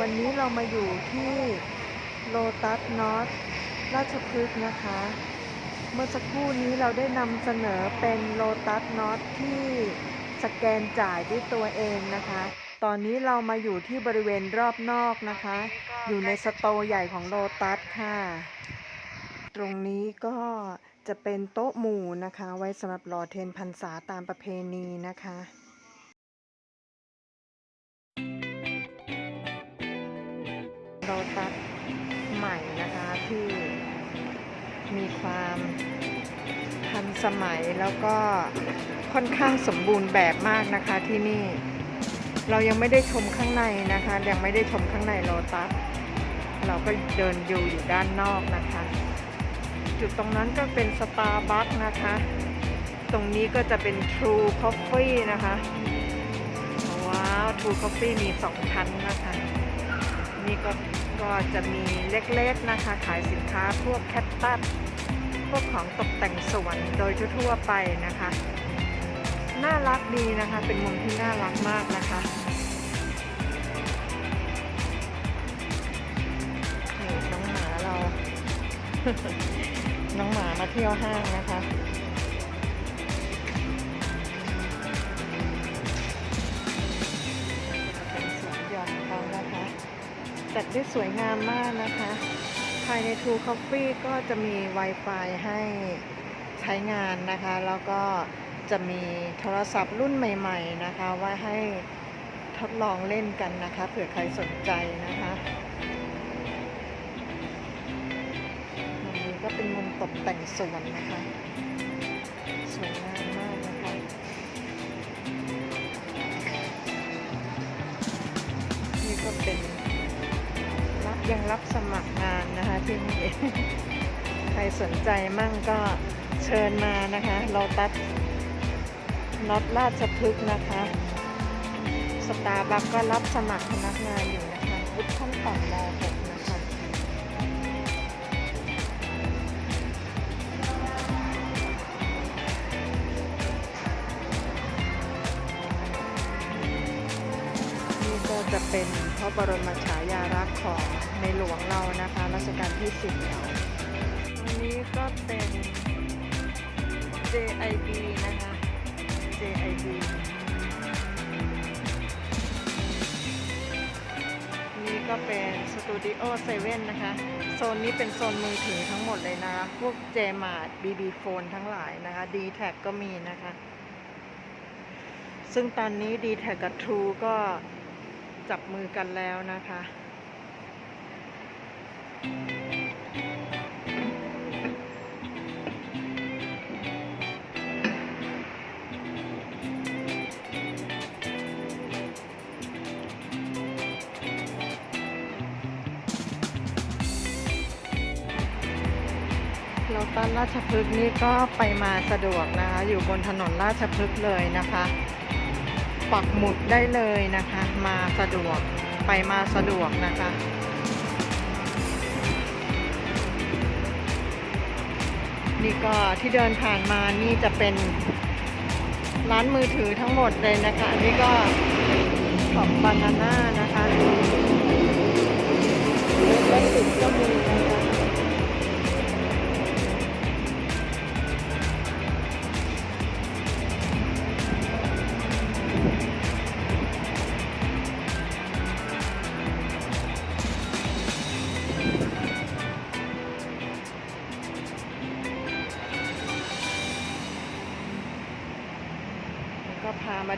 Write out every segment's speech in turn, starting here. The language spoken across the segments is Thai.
วันนี้เรามาอยู่ที่โลตัสนอตราชพฤกษ์นะคะ เมื่อสักครู่นี้เราได้นำเสนอเป็นโลตัสนอตที่สแกนจ่ายด้วยตัวเองนะคะ ตอนนี้เรามาอยู่ที่บริเวณรอบนอกนะคะ อยู่ในสโตใหญ่ของโลตัสค่ะ ตรงนี้ก็จะเป็นโต๊ะหมู่นะคะ ไว้สำหรับรอเทนพรรษาตามประเพณีนะคะ ลตัสใหม่นะคะที่มีความทันสมัยแล้วก็ค่อนข้างสมบูรณ์แบบมากนะคะที่นี่ เรายังไม่ได้ชมข้างในนะคะ ยังไม่ได้ชมข้างในโลตัสเราก็เดินอยู่อยู่ด้านนอกนะคะ จุดตรงนั้นก็เป็นสตาร์บัคนะคะ ตรงนี้ก็จะเป็น True Coffee นะคะ ว้าว True Coffee มีสองชั้นนะคะ นี่ก็ ก็จะมีเล็กๆนะคะ ขายสินค้าพวกแคตตัสพวกของตกแต่งสวนโดยทั่วๆไปนะคะ น่ารักดีนะคะ เป็นมุมที่น่ารักมากนะคะนี่น้องหมาเรา น้องหมามาเที่ยวห้างนะคะ ได้สวยงามมากนะคะ ภายใน True Coffee ก็จะมี Wi-Fi ให้ใช้งานนะคะ แล้วก็จะมีโทรศัพท์รุ่นใหม่ ๆ นะคะไว้ให้ทดลองเล่นกันนะคะเผื่อใครสนใจนะคะมุมนี้ก็เป็นมุมตกแต่งสวนนะคะ สวยงาม ยังรับสมัครงานนะคะที่นี่ใครสนใจมั่งก็เชิญมานะคะ เราตัดน็อตราชพฤกษ์นะคะ สตาร์บัคก็รับสมัครพนักงานอยู่นะคะวุฒิขั้นต่ำม .6 นะคะนี่ก็จะเป็น พระบรมฉายาลักษณ์ของในหลวงเรานะคะรัชกาลที่สิบเราตรงนี้ก็เป็น JIB นะคะ JIB นี่ก็เป็นสตูดิโอเซเว่นนะคะ โซนนี้เป็นโซนมือถือทั้งหมดเลยนะคะพวก j m a r t BB Phone ทั้งหลายนะคะ d t แทก็มีนะคะ ซึ่งตอนนี้ d t แทกับ True ก็ จับมือกันแล้วนะคะเราตันราชพฤกษ์นี่ก็ไปมาสะดวกนะคะ อยู่บนถนนราชพฤกษ์เลยนะคะ ปักหมุดได้เลยนะคะ มาสะดวกไปมาสะดวกนะคะนี่ก็ที่เดินผ่านมานี่จะเป็นร้านมือถือทั้งหมดเลยนะคะ นี่ก็ของบานาน่านะคะเล็กติดก็มีนะคะ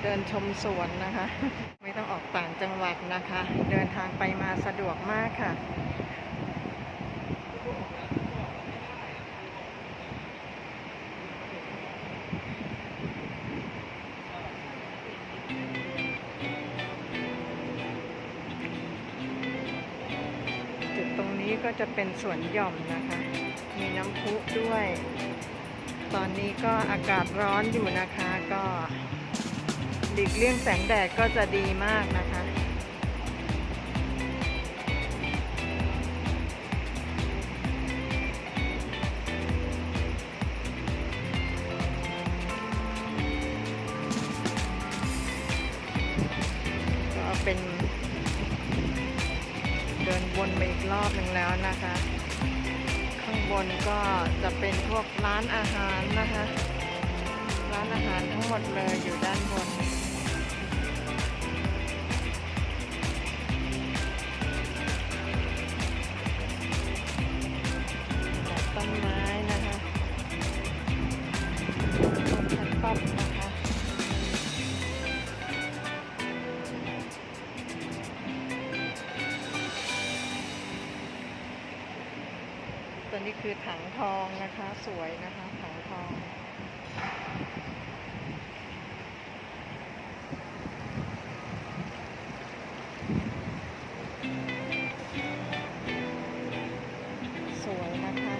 เดินชมสวนนะคะ ไม่ต้องออกต่างจังหวัดนะคะ เดินทางไปมาสะดวกมากค่ะจุดตรงนี้ก็จะเป็นสวนหย่อมนะคะ มีน้ำพุด้วย ตอนนี้ก็อากาศร้อนอยู่นะคะก็ หลีกเลี่ยงแสงแดดก็จะดีมากนะคะ ก็เป็น เดินวนไปอีกรอบหนึ่งแล้วนะคะ ข้างบนก็จะเป็นพวกร้านอาหารนะคะ ร้านอาหารทั้งหมดเลยอยู่ด้านบนต้น ตัวนี้คือถังทองนะคะ สวยนะคะถังทองสวยนะคะ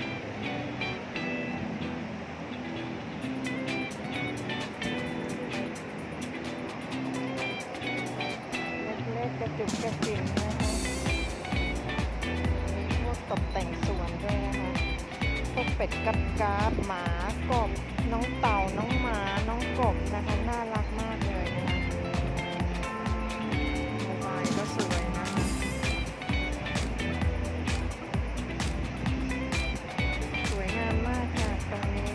เล็กๆกระจุกกระจิ๋งนะ เป็ดกับกาบหมากบน้องเต่าน้องหมาน้องกบนะคะน่ารักมากเลยนะคะลายก็สวยนะคะสวยงามมากค่ะตรงนี้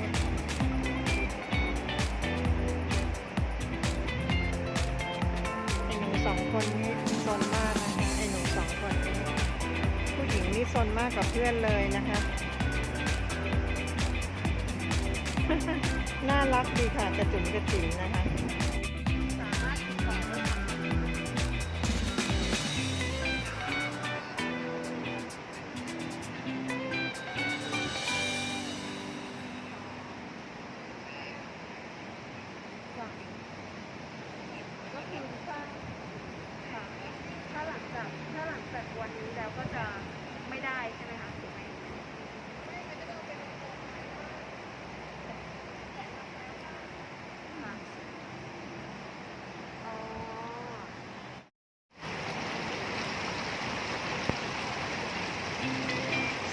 ไอหนูสองคนนี้ซนมากนะคะไอหนูสองคนนี้ผู้หญิงนี่ซนมากกว่าเพื่อนเลยนะคะ น่ารักดีค่ะกระจุ๋มกระจิ๋มนะคะ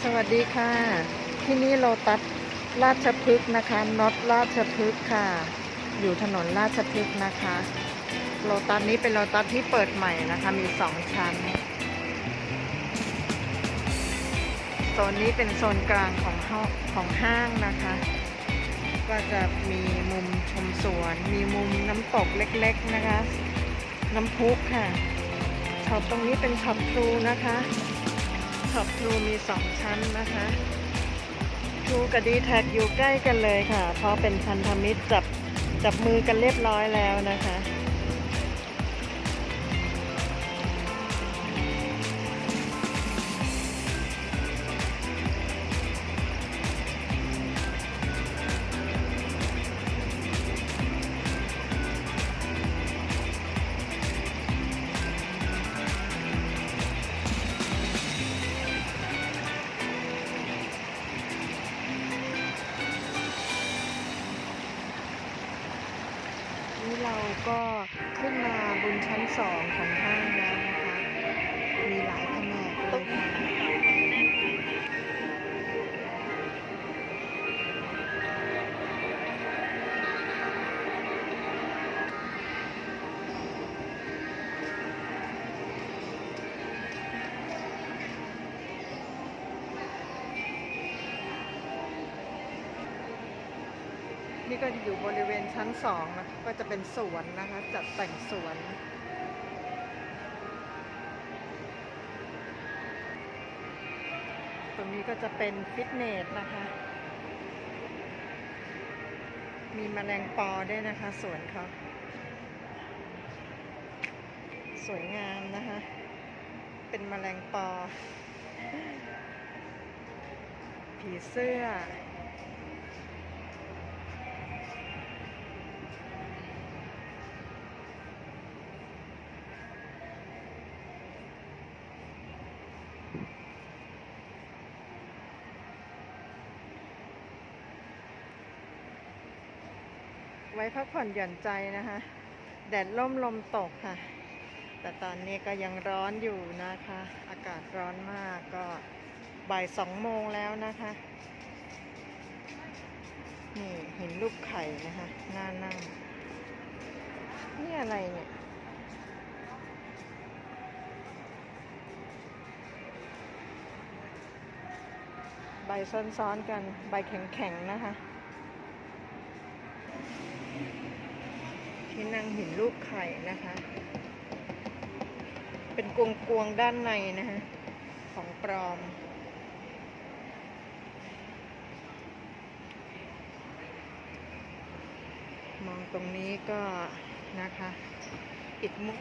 สวัสดีค่ะ ที่นี่โลตัสราชพฤกษ์นะคะน็อตราชพฤกษ์ค่ะ อยู่ถนนราชพฤกษ์นะคะโลตัสนี้เป็นโลตัสที่เปิดใหม่นะคะ มีสองชั้นโซนนี้เป็นโซนกลางของห้องของห้างนะคะ ก็จะมีมุมชมสวน มีมุมน้ำตกเล็กๆนะคะ น้ำพุค่ะช็อปตรงนี้เป็นช็อปทรูนะคะ ท็อปทูมีสองชั้นนะคะทูกับดีแท็กอยู่ใกล้กันเลยค่ะ เพราะเป็นพันธมิตรจับจับมือกันเรียบร้อยแล้วนะคะ ก็ขึ้นมาบนชั้นสองของห้างแล้วนะคะ มีหลายแผนกเลยค่ะนี่ก็อยู่บริเวณชั้นสองนะคะ ก็จะเป็นสวนนะคะ จัดแต่งสวน ตรงนี้ก็จะเป็นฟิตเนสนะคะ มีแมลงปอด้วยนะคะสวนเขาสวยงามนะคะ เป็นแมลงปอ ผีเสื้อ ไว้พักผ่อนหย่อนใจนะคะ แดดล่มลมตกค่ะ แต่ตอนนี้ก็ยังร้อนอยู่นะคะ อากาศร้อนมากก็บ่ายสองโมงแล้วนะคะ นี่เห็นรูปไข่นะคะน่านั่ง นี่อะไรเนี่ยใบซ้อนๆกัน ใบแข็งๆ นะคะ ที่นั่งหินรูปไข่นะคะ เป็นกวงกวงด้านในนะคะของปลอม มองตรงนี้ก็นะคะ อิฐมุก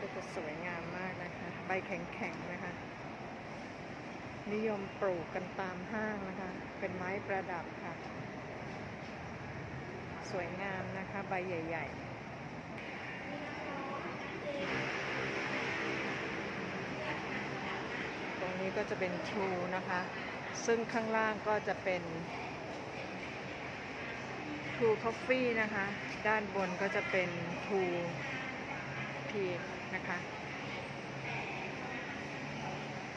ก็จะสวยงามมากนะคะ ใบแข็งๆนะคะ นิยมปลูกกันตามห้างนะคะ เป็นไม้ประดับค่ะ สวยงามนะคะ ใบใหญ่ๆตรงนี้ก็จะเป็นชูนะคะ ซึ่งข้างล่างก็จะเป็นทูคอฟฟี่นะคะ ด้านบนก็จะเป็นทูทีนะคะ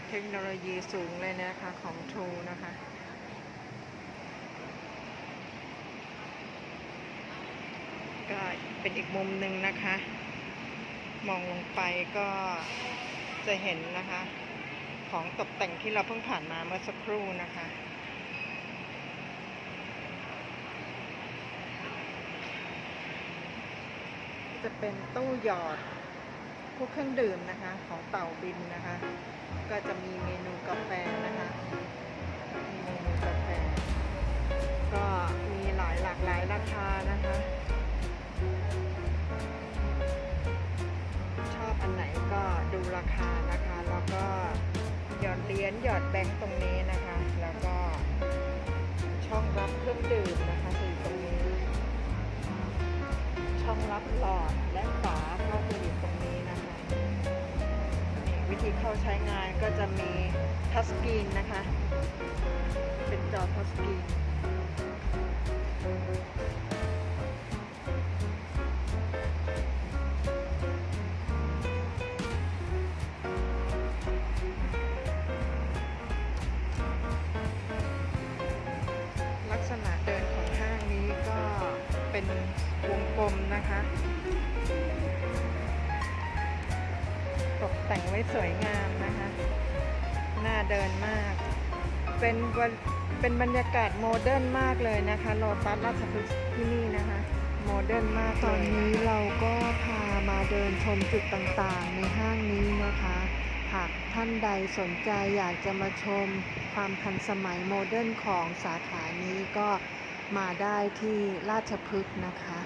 เทคโนโลยีสูงเลยนะคะของทูนะคะ ก็ เป็นอีกมุมหนึ่งนะคะ มองลงไปก็จะเห็นนะคะ ของตกแต่งที่เราเพิ่งผ่านมาเมื่อสักครู่นะคะ จะเป็นตู้หยอดพวกเครื่องดื่มนะคะ ของเต่าบินนะคะ ก็จะมีเมนูกาแฟ หรียญหยอดแบงค์ตรงนี้นะคะ แล้วก็ช่องรับเครื่องดื่มนะคะจะอยู่ตรงนี้ ช่องรับหลอดและฝาก็จะอยู่ตรงนี้นะคะนี่วิธีเข้าใช้งานก็จะมีทัชสกรีนนะคะ เป็นจอทัชสกรีน เป็นวงกลมนะคะ ตกแต่งไว้สวยงามนะคะ น่าเดินมาก เป็นวันเป็นบรรยากาศโมเดิร์นมากเลยนะคะโลตัสราชพฤกษ์ที่นี่นะคะ โมเดิร์นมากตอนนี้เราก็พามาเดินชมจุดต่างๆ ในห้างนี้นะคะหากท่านใดสนใจอยากจะมาชมความทันสมัยโมเดิร์นของสาขานี้ก็ มาได้ที่ราชพฤกษ์นะคะ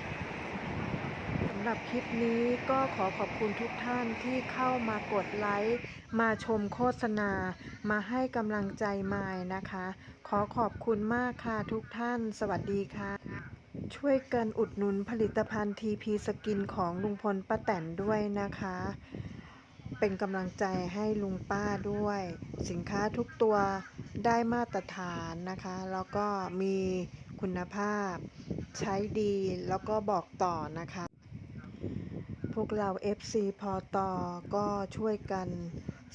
สำหรับคลิปนี้ก็ขอขอบคุณทุกท่านที่เข้ามากดไลค์ มาชมโฆษณา มาให้กำลังใจมายนะคะ ขอขอบคุณมากค่ะทุกท่าน สวัสดีค่ะ ช่วยกันอุดหนุนผลิตภัณฑ์ TP สกินของลุงพลป้าแตนด้วยนะคะ เป็นกำลังใจให้ลุงป้าด้วย สินค้าทุกตัวได้มาตรฐานนะคะ แล้วก็มี คุณภาพ ใช้ดีแล้วก็บอกต่อนะคะ พวกเรา FC พอตอก็ช่วยกัน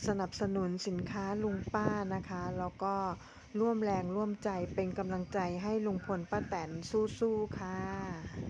สนับสนุนสินค้าลุงป้านะคะ แล้วก็ร่วมแรงร่วมใจเป็นกำลังใจให้ลุงพลป้าแตนสู้ๆค่ะ